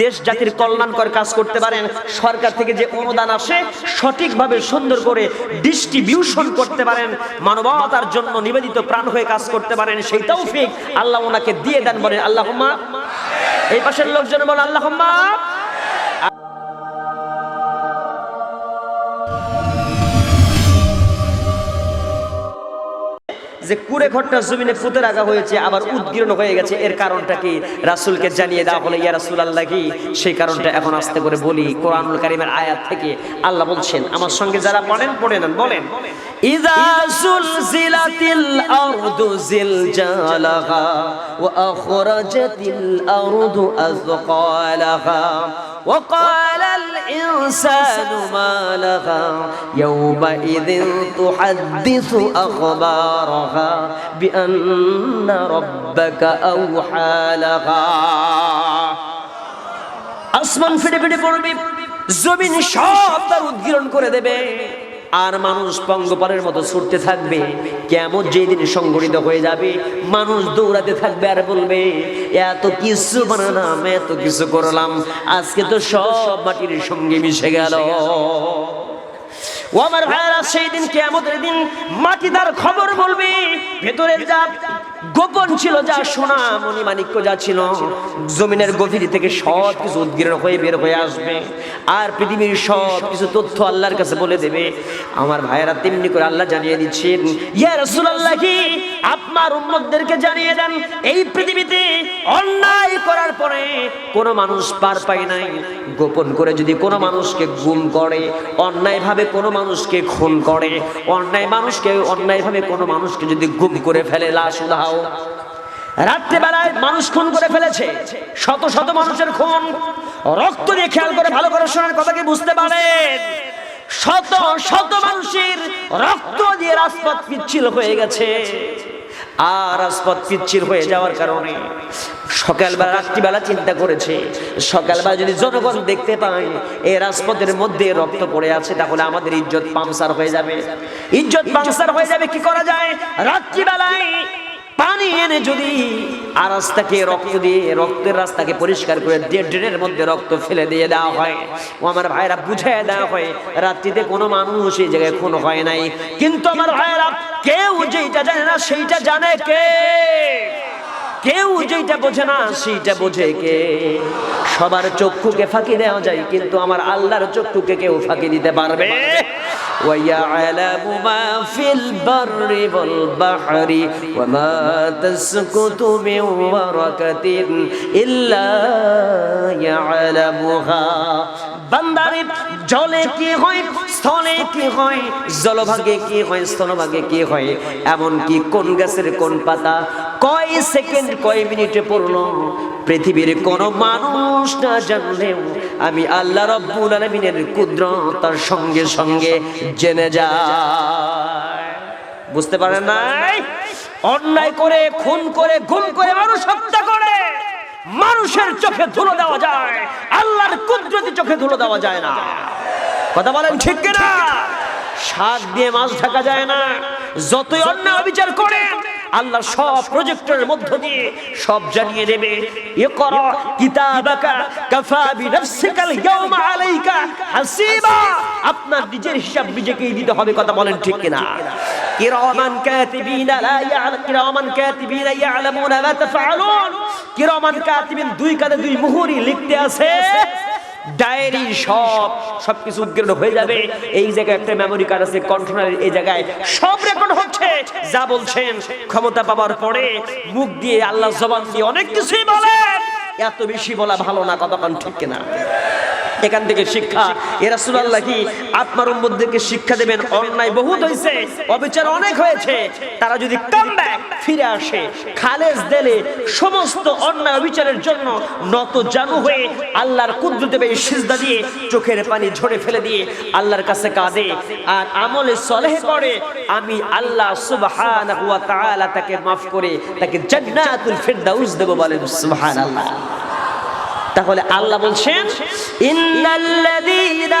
দেশ জাতির কল্যাণকর কাজ করতে পারেন, সরকার থেকে যে অনুদান আসে, সঠিকভাবে সুন্দর করে ডিস্ট্রিবিউশন করতে পারেন, মানবতার জন্য নিবেদিত প্রাণ হয়ে কাজ করতে পারেন, সেই তৌফিক আল্লাহ ওনাকে দিয়ে দেন বলেন আল্লাহ এই পাশের লোকজন বলেন আল্লাহ যে কুড়ে ঘরটা জমিনে পুঁতে রাখা হয়েছে, আবার উদ্গীর্ণ হয়ে গেছে। এর কারণটা কি? রাসূলকে জানিয়ে দেওয়া হলো, ইয়া রাসূল আল্লাহ কি সেই কারণটা এখন আস্তে করে বলি। কোরআনুল কারিমের আয়াত থেকে আল্লাহ বলছেন, আমার সঙ্গে যারা পড়েন পড়ে নেন, বলেন। আযকালাহা وقال الإنسان ما لها يومئذ تحدث أخبارها بأن ربك أوحى لها আসমান ফেটে ফেটে পড়বে জমিন সব তার উদ্গীরণ করে দেবে আর মানুষ পঙ্গপালের মতো ছুটতে থাকবে। কেমন যেদিন সংগঠিত হয়ে যাবে, মানুষ দৌড়াতে থাকবে আর বলবে, এত কিছু বানালাম, এত কিছু করলাম, আজকে তো সব মাটির সঙ্গে মিশে গেল। আমার ভাইয়েরা, সেই দিন কেমতের দিন মাটিদার খবর বলবে, ভেতরে যা গোপন ছিল যা সোনা, মণি মাণিক্য যা ছিল, জমিনের গভীর থেকে সব কিছু উদ্গীর্ণ হয়ে বের হয়ে আসবে। আর পৃথিবীর সব কিছু তথ্য আল্লাহর কাছে বলে দেবে। আমার ভাইয়েরা তেমনি করে আল্লাহ জানিয়ে দিচ্ছেন, ইয়া রাসূলুল্লাহ কি আপনার উম্মতদেরকে জানিয়ে দেন, এই পৃথিবীতে অন্যায় করার পরে কোন মানুষ পার পায় নাই। গোপন করে যদি কোনো মানুষকে গুম করে, অন্যায়ভাবে কোনো মানুষকে খুন করে, অন্যায় মানুষকে, অন্যায়ভাবে কোনো মানুষকে যদি গুম করে ফেলে লাশ উদাহ রাত্রেবেলায় মানুষ খুন করে ফেলেছে। শত শত মানুষের খুন। রক্ত দিয়ে খেয়াল করে ভালো করে শোনার কথা কি বুঝতে পারেন? শত শত মানুষের রক্ত দিয়ে রাজপথ পিচ্ছিল হয়ে গেছে। আর রাজপথ পিচ্ছিল হয়ে যাওয়ার কারণে সকালবেলা, রাত্রিবেলা চিন্তা করেছে। সকালবেলা যদি জনগণ দেখতে পায়, এই রাজপথের মধ্যে রক্ত পড়ে আছে, তাহলে আমাদের ইজ্জত পামসার হয়ে যাবে। ইজ্জত পামসার হয়ে যাবে কি করা যায়? রাত্রিবেলায় পানি এনে যদি আর রাস্তাকে রক্ত দিয়ে, রক্তের রাস্তাকে পরিষ্কার করে দিয়ে ড্রেনের মধ্যে রক্ত ফেলে দিয়ে দেওয়া হয়। ও আমার ভাইরা বুঝে দেওয়া হয়, রাত্রিতে কোনো মানুষ এই জায়গায় খুন হয় নাই। কিন্তু আমার ভাইরা কেউ যেটা জানে না, সেইটা জানে কে? কেউ যেটা বোঝে না সেইটা বোঝে কে সবার চক্ষুকে ফাঁকি দেওয়া যায় কিন্তু আমার আল্লাহর চক্ষুকে কেউ ফাঁকি দিতে পারবে ويعلم ما في البر والبحر وما تسقط من ورقة إلا يعلمها বান্দারে জলে কি হয় স্থলে কি হয়? জলভাগে কি হয়? স্থলভাগে কি হয়? এমন কি কোন গাছের কোন পাতা কয় সেকেন্ড, কয় মিনিটে পড়ল পৃথিবীর কোন মানুষ না জানলেও আমি আল্লাহ রব্বুল আলমিনের কুদ্রতার সঙ্গে সঙ্গে জেনে যায় বুঝতে পারেন নাই? অন্যায় করে, খুন করে, গুম করে মানুষ হত্যা করে। মানুষের চোখে ধুলো দেওয়া যায়, আল্লাহর কুদরতি চোখে ধুলো দেওয়া যায় না। কথা বলেন ঠিক কিনা? শাক দিয়ে মাছ ঢাকা যায় না। যতই অন্যায় অবিচার করে আল্লাহ সব প্রজেক্টের মধ্য দিয়ে সব জানিয়ে দেবে। এ কর কিতাবাকা কাফা বিনাফসিকাল ইয়াওমা আলাইকা হাসিবা। আপনার নিজের হিসাব নিজেকেই দিতে হবে কথা বলেন ঠিক কিনা? কিরামান কাতিবিনা লা ইয়ালাম কিরামান কাতিবিনা ইয়ালামুনা মা তাফআলুন। কিরামান কাতিবিন দুই কাঁধে দুই মুহুরি লিখতে আছে ডায়েরি সব, সবকিছু উদ্গীর্ণ হয়ে যাবে। এই জায়গায় একটা মেমোরি কার্ড আছে কন্ট্রোলারের এই জায়গায়। সব রেকর্ড হচ্ছে, যা বলছেন, ক্ষমতা পাওয়ার পরে মুখ দিয়ে আল্লাহ জবান দিয়ে অনেক কিছুই বলেন এত বেশি বলা ভালো না, কতক্ষণ ঠিক কিনা? এখান থেকে শিক্ষা। এরা সুরাল্লাহ কি আপনার উম্মতদেরকে শিক্ষা দেবেন। অন্যায় বহুত হয়েছে অবিচার অনেক হয়েছে। তারা যদি কাম ফিরে আসে, খালেজ দেলে সমস্ত অন্যায় অবিচারের জন্য নত জানু হয়ে আল্লাহর কুদ্রুতে এই সিজদা দিয়ে চোখের পানি ঝরে ফেলে দিয়ে আল্লাহর কাছে কাঁদে। আর আমলে সলেহ করে আমি আল্লাহ সুবহানাহু ওয়া তাআলা তাকে মাফ করে তাকে জান্নাতুল ফিরদাউস দেব বলেন সুবহানাল্লাহ। তাহলে আল্লাহ বলছেন, ইন্নাল্লাযীনা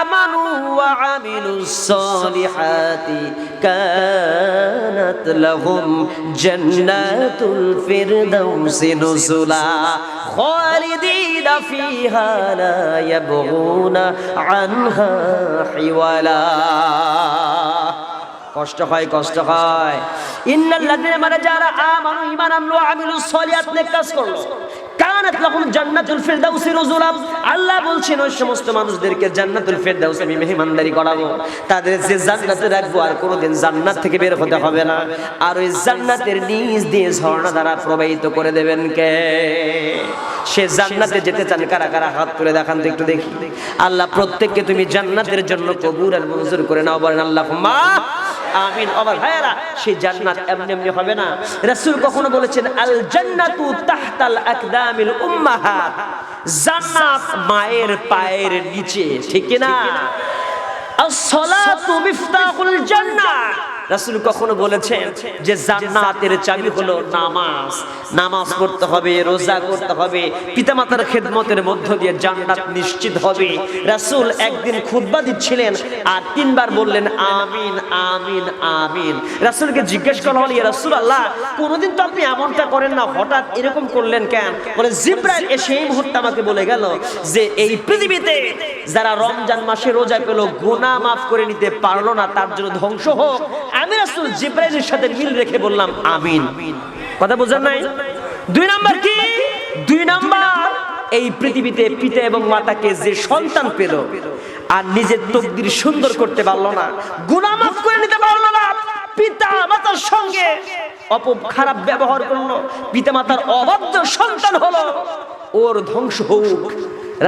আমানু ওয়া আমিলুস সালিহাতি কানাত লাহুম জান্নাতুল ফিরদাউসি নুজুলা খালিদিনা ফিহা লা ইয়াবগুনা আনহা হিওয়ালা। কষ্ট হয় কষ্ট হয়। ইন্নাল্লাযীনা মানে যারা আমানু, ঈমান আনলো, আমিলুস সলিহাত নেক কাজ করল। কানাত লাহুম জান্নাতুল ফিরদাউসি নুজুলা। আল্লাহ বলছেন, ওই সমস্ত মানুষদেরকে জান্নাতুল ফিরদাউস আমি মেহমানদারি করাবো। তাদের যে জান্নাতে রাখব আর কোনোদিন জান্নাত থেকে বের হতে হবে না। আর ওই জান্নাতের নিচ দিয়ে ঝর্ণা দ্বারা প্রবাহিত করে দেবেন কে? সে জান্নাতে যেতে চান, কারা কারা? হাত তুলে দেখান তো একটু দেখি। আল্লাহ, প্রত্যেককে তুমি জান্নাতের জন্য কবুল আর মঞ্জুর করে নাও। বলেন আল্লাহ মা আমিন, আমার ভাইয়েরা, সেই জান্নাত এমনি এমনি হবে না। রাসূল কখনো বলেছেন আল জান্নাতু তাহতাল আকদামিল উম্মাহাত জান্নাত মায়ের পায়ের নিচে, ঠিক না রাসূল কখনো বলেছেন যে জান্নাতের চাবি হলো নামাজ। নামাজ পড়তে হবে, রোজা করতে হবে, পিতামাতার খেদমতের মধ্য দিয়ে জান্নাত নিশ্চিত হবে। রাসূল একদিন খুতবা দিচ্ছিলেন আর তিনবার বললেন, আমিন আমিন আমিন। রাসূলকে জিজ্ঞেস করা হলো, ইয়া রাসূলুল্লাহ, কোনোদিন তো আপনি এমনটা করেন না? হঠাৎ এরকম করলেন কেন? বলে জিব্রাইল এসে এই মুহূর্তে আমাকে বলে গেল যে এই পৃথিবীতে যারা রমজান মাসে রোজা পেল, গুনাহ মাফ করে নিতে পারল না, তার জন্য ধ্বংস হোক। আমি রাসূল জিব্রাইলের সাথে মিল রেখে বললাম, আমিন। কথা বোঝেন নাই? দুই নাম্বার কি? দুই নাম্বার, এই পৃথিবীতে পিতা এবং মাতাকে যে সন্তান পেল, আর নিজের তকদির সুন্দর করতে পারল না, গুনাহ মাফ করে নিতে পারল না, পিতা মাতার সঙ্গে অপ খারাপ ব্যবহার করল, পিতা মাতার অবাধ্য সন্তান হলো, ওর ধ্বংস হোক।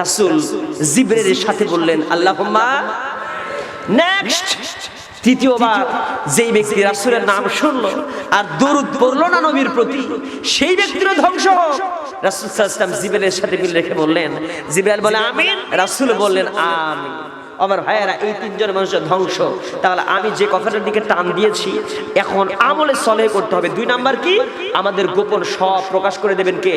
রাসূল জিব্রাইলের সাথে বললেন আল্লাহ নেক্সট তৃতীয়বার যেই ব্যক্তি রাসুলের নাম শুনলো আর দরুদ পড়ল না নবীর প্রতি, সেই ব্যক্তির ধ্বংস রাসূল সাল্লাল্লাহু আলাইহি সাথে মিল রেখে বললেন, জিবরাইল বলে, আমিন। রাসূল বললেন, আমিন। আমার ভাইয়েরা, এই তিনজন মানুষের ধ্বংস। তাহলে আমি যে কথাটার দিকে টান দিয়েছি, এখন আমলে সলহে করতে হবে। দুই নাম্বার কি? আমাদের গোপন সব প্রকাশ করে দেবেন কে?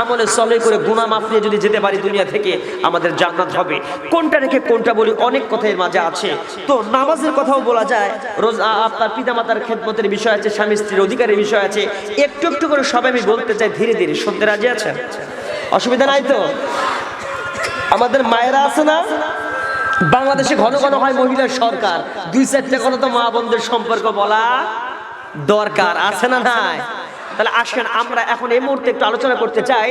আমলে চলে করে গুণা মাফ নিয়ে যদি যেতে পারি দুনিয়া থেকে, আমাদের জান্নাত হবে। কোনটা রেখে কোনটা বলি, অনেক কথা এর মাঝে আছে। তো নামাজের কথাও বলা যায়, রোজ আপনার পিতামাতার খেদমতের বিষয় আছে, স্বামী স্ত্রীর অধিকারের বিষয় আছে, একটু একটু করে সবাই আমি বলতে চাই, ধীরে ধীরে, শুনতে রাজি আছেন? অসুবিধা নাই তো? আমাদের মায়েরা আছে না? বাংলাদেশে ঘন ঘন হয় মহিলার সরকার। দুই চারটা কথা তো মা বোনদের সম্পর্ক বলা দরকার, আছে না নাই? তাহলে আসেন, আমরা এখন এই মুহূর্তে একটু আলোচনা করতে চাই,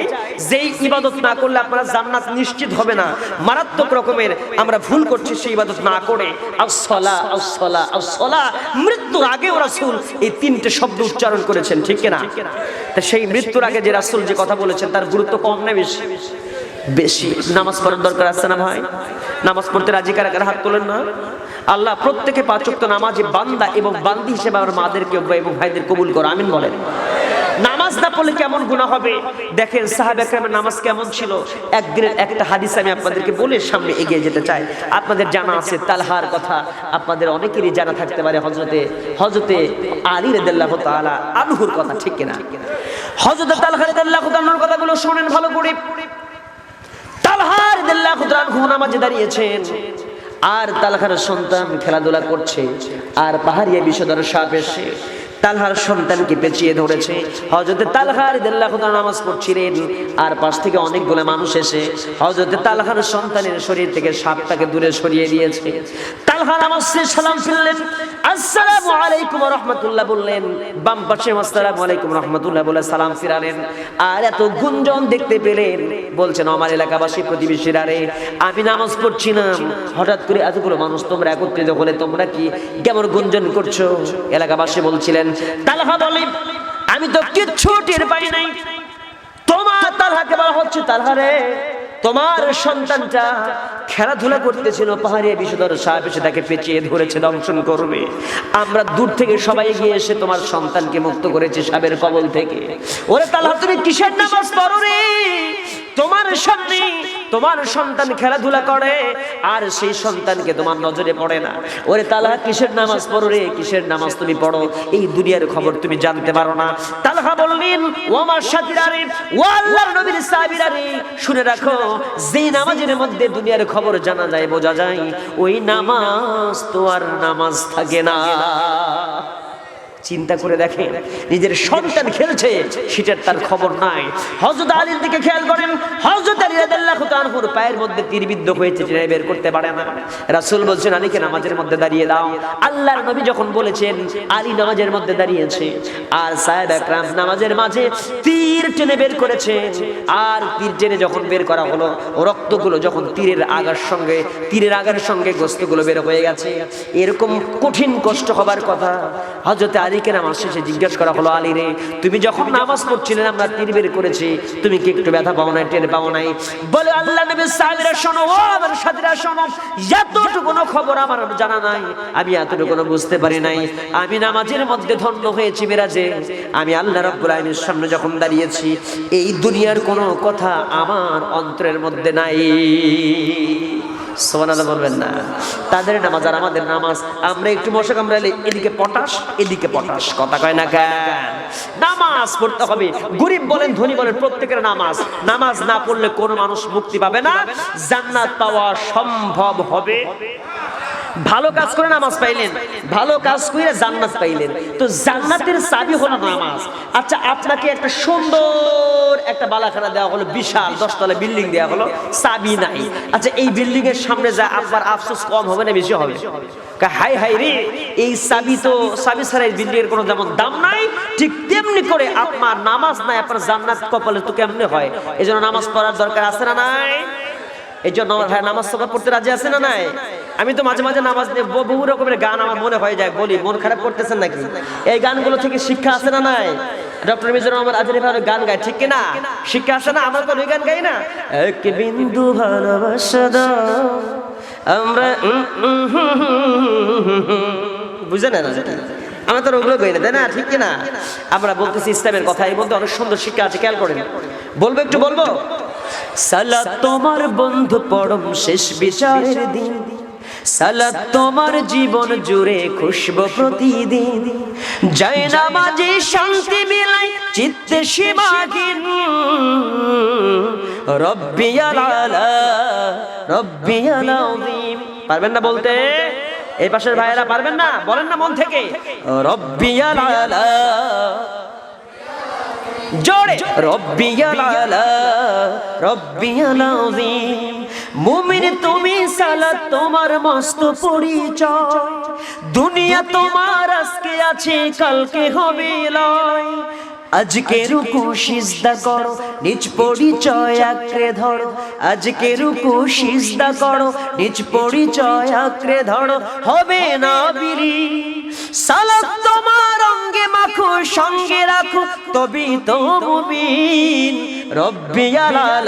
যেই ইবাদত না করলে আপনারা জান্নাত নিশ্চিত হবে না। মারাত্মক রকমের আমরা ভুল করছি সেই ইবাদত না করে। আসলা আসলা আসলা মৃত্যুর আগে ওরা রাসূল এই তিনটে শব্দ উচ্চারণ করেছেন, ঠিক কিনা? তা সেই মৃত্যুর আগে যে রাসূল যে কথা বলেছেন, তার গুরুত্ব কম না বেশি? বেশি। নামাজ পড়ার দরকার আছে না ভাই? নামাজ পড়তে রাজি কারা কারা হাত তোলেন না? আল্লাহ প্রত্যেকে পাচক নামাজে বান্দা এবং বান্দি হিসেবে আমার মাদেরকে এবং ভাইদের কবুল করো, আমিন বলেন। নামাজ না পড়লে কেমন গুণা হবে? দেখেন সাহাব নামাজ কেমন ছিল? একদিনের একটা হাদিস আমি আপনাদেরকে বলে সামনে এগিয়ে যেতে চাই। আপনাদের জানা আছে তালহার কথা। আপনাদের অনেকেরই জানা থাকতে পারে হজরতে হজরতে আলী রেদাল্লাহ তাআলা আনহুর কথা, ঠিক কিনা? হজরতে তালহা রেদাল্লাহ তাআলার কথাগুলো শোনেন ভালো করে। তালহার দিল্লাহ খুদরানহু নামাজে দাঁড়িয়েছেন। আর তালহার সন্তান খেলাধুলা করছে। আর পাহাড়িয়া বিষধর সাপ এসে তালহার সন্তানকে পেঁচিয়ে ধরেছে। হজরতে তালহার দিল্লাহ খুদরা নামাজ পড়ছিলেন, আর পাশ থেকে অনেকগুলো মানুষ এসে হজরতে তালহার সন্তানের শরীর থেকে সাপটাকে দূরে সরিয়ে দিয়েছে। তালহা নামাজ শেষে সালাম ফিরলেন, আসসালামু আলাইকুম রাহমাতুল্লাহ বললেন। বাম পাশে আসসালামু আলাইকুম রাহমাতুল্লাহ বলে সালাম ফিরালেন। আর এত গুঞ্জন দেখতে পেলেন, বলছেন, আমার এলাকাবাসী, প্রতিবেশীরা রে, আমি নামাজ পড়ছিলাম হঠাৎ করে এতগুলো মানুষ তোমরা একত্রিত হলে তোমরা কি কেমন গুঞ্জন করছ? এলাকাবাসী বলছিলেন তালহা বলে, আমি তো কিচ্ছু টের পাই নাই। তোমার তালহাকে বলা হচ্ছে তালহারে তোমার সন্তানটা খেলাধুলা করতেছিল, পাহাড়ে বিষধর সাপ এসে তাকে পেঁচিয়ে ধরেছে, দংশন করবে। আমরা দূর থেকে সবাই গিয়ে এসে তোমার সন্তানকে মুক্ত করেছি সাপের কবল থেকে। ওরে তালহা, তুমি কিসের নামাজ পড়ো রে? তোমার সামনে তোমার সন্তান খেলাধুলা করে, আর সেই সন্তানকে তোমার নজরে পড়ে না। ওরে তালা কিসের নামাজ পড়ো রে? কিসের নামাজ তুমি পড়ো? এই দুনিয়ার খবর তুমি জানতে পারো না। তালহা বললেন, ও আমার সাথীরা রে ও আল্লাহর নবীর সাহাবীরা শুনে রাখো যে নামাজের মধ্যে দুনিয়ার খবর জানা যায়, বোঝা যায়, ওই নামাজ তো আর নামাজ থাকে না। চিন্তা করে দেখেন নিজের সন্তান খেলছে, সেটার তার খবর নাই। হজরত আলীর দিকে খেয়াল করেন হজরত আলী রাদিয়াল্লাহু তাআলার পায়ের মধ্যে তীরবিদ্ধ হয়েছে, টেনে বের করতে পারে না। রাসূল বলছেন, আলীকে নামাজের মধ্যে দাঁড়িয়ে দাও। আল্লাহর নবী যখন বলেছেন, আলী নামাজের মধ্যে দাঁড়িয়েছে। আর সাহেব একরাম নামাজের মাঝে তীর টেনে বের করেছে। আর তীর টেনে যখন বের করা হলো, রক্তগুলো যখন তীরের আগার সঙ্গে, তীরের আগার সঙ্গে গোস্তগুলো বের হয়ে গেছে। এরকম কঠিন কষ্ট হবার কথা হজরতে আলীকে নামাজ শেষে জিজ্ঞেস করা হলো, আলী রে, তুমি যখন নামাজ পড়ছিলে, আমরা তীর বের করেছি, তুমি কি একটু ব্যথা পাও নাই, টের পাও নাই? বলে, আল্লাহ নবী সাহেবরা শোনো, ও আমার সাথীরা শোনো, এতটুকু খবর আমার জানা নাই, আমি এতটুকু বুঝতে পারি নাই। আমি নামাজের মধ্যে ধন্য হয়েছি, মেরাজে। আমি আল্লাহ রাব্বুল আলামিনের সামনে যখন দাঁড়িয়েছি, এই দুনিয়ার কোনো কথা আমার অন্তরের মধ্যে নাই। তাদের নামাজ আর আমাদের নামাজ, আমরা একটু মশা কামড়ালে এদিকে পটাশ এদিকে পটাশ। কথা কয় না কেন? নামাজ পড়তে হবে। গরিব বলেন, ধনী বলেন, প্রত্যেকের নামাজ। নামাজ না পড়লে কোনো মানুষ মুক্তি পাবে না। জান্নাত পাওয়া সম্ভব হবে। ভালো কাজ করে নামাজ পাইলেন, ভালো কাজ করে জান্নাত পাইলেন। তো জান্নাতের চাবি হলো নামাজ। আচ্ছা আপনাকে একটা সুন্দর একটা বালাখানা দেওয়া হলো, বিশাল, দশতলা বিল্ডিং দেওয়া হলো, চাবি নাই। আচ্ছা এই বিল্ডিং এর সামনে যা আপনার আফসোস কম হবে না বেশি হবে? হাই হাই রে, এই চাবি তো, চাবি ছাড়া এই বিল্ডিং এর কোনো যেমন দাম নাই, ঠিক তেমনি করে আপনার নামাজ নাই, আপনার জান্নাত কপালে তো কেমনে হয়? এই নামাজ পড়ার দরকার আছে না নাই? এই জন্য ভাই নামাজ সবাই পড়তে রাজি আছে না নাই? আমি তো মাঝে মাঝে নামাজ নিয়ে বহু রকমের গান আমার মনে হয়ে যায়, বলি, মন খারাপ করতেছেন নাকি? এই গানগুলো থেকে শিক্ষা আছে না নাই? ডক্টর মিজোরাম আমার আজরি ভাই গান গায়, ঠিক না শিক্ষা আছে না? আমরা তো ওই গান গাই না? এক বিন্দু ভালোবাসা দাও, আমরা। বুঝে না নাকি? আমরা তো ওগুলো গাই না, তাই না? ঠিক না আমরা বলতেছি ইসলামের কথা এই বলতে অনেক সুন্দর শিক্ষা আছে, খেয়াল করেন। বলব একটু, বলব? সালাত তোমার বন্ধু পরম শেষ বিচারের দিন। সালাত তোমার জীবন জুড়ে খুশব প্রতিদিন। যায় না মাঝে শান্তি মিলাই চিত্তে সীমাহীন। রব্বিয়াল আলা রব্বিয়াল আযীম পারবেন না বলতে? এই পাশের ভাইয়েরা পারবেন না? বলেন না মন থেকে। রব্বিয়াল আলা জোরে। রব্বিয়াল আলা রব্বিয়াল আযীম মুমিন, তুমি সালাত তোমার মস্ত পরিচয়। দুনিয়া তোমার, আজকে আছে, কালকে হবে লয়। আজকে রুকু, সিজদা করো, নিজ পরিচয় আঁকড়ে ধরো। আজকে রুকু, সিজদা করো, নিজ পরিচয় আঁকড়ে ধরো। হবে না বিরি সালাত তোমার অঙ্গে মাখো, সঙ্গে রাখো তবে তো মুমিন। রব্বিয়াল